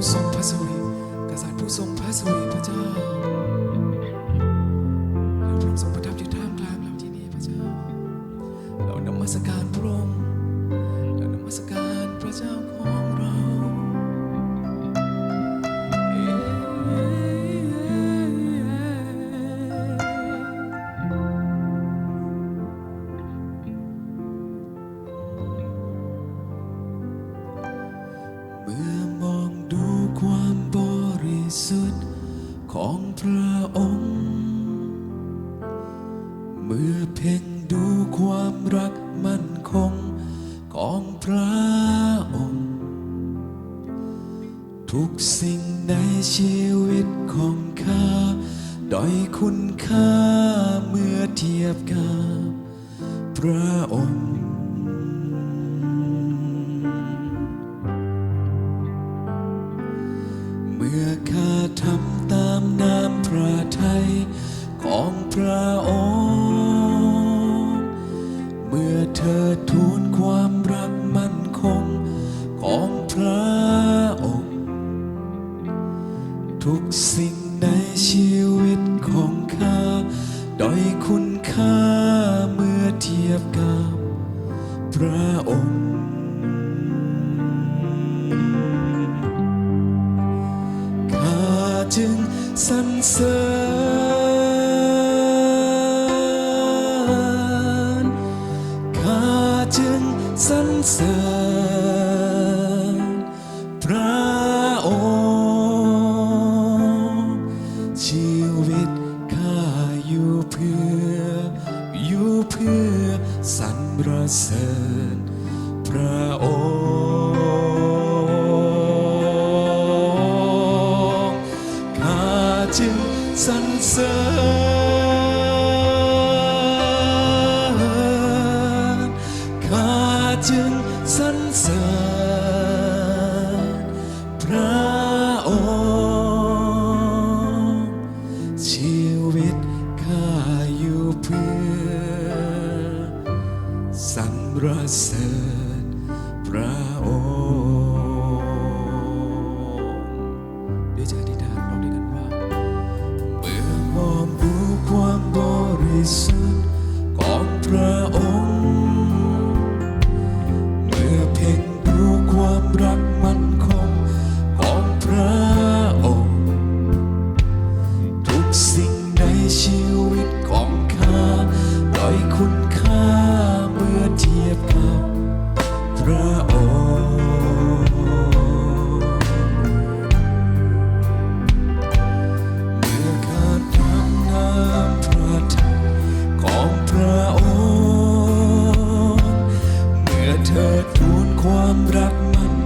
ผู้ทรงพระสุริกษัตริย์ผู้ทรงพระสุริพระเจ้าแล้วพระองค์ทรงประทับอยู่ท่ามกลางเราที่นี่พระเจ้า เรานมัสการพระองค์ มื่อเพ่งดูความรักมั่นคงของพระองค์ ทุกสิ่งในชีวิตของข้าด้อยคุณค่าเมื่อเทียบกับพระองค์ ทุกสิ่งในชีวิตของข้าด้อยคุณค่าเมื่อเทียบกับพระองค์ ข้าจึงสรรเสริญ ข้าจึงสรรเสริญ ประเสริฐพระองค์ข้าจึงสรรเสริญ ประเสริฐพระองค์ด้วยใจที่ดานเราด้วยกันว่าเมื่อมองดูความบริสุทธิ์ คว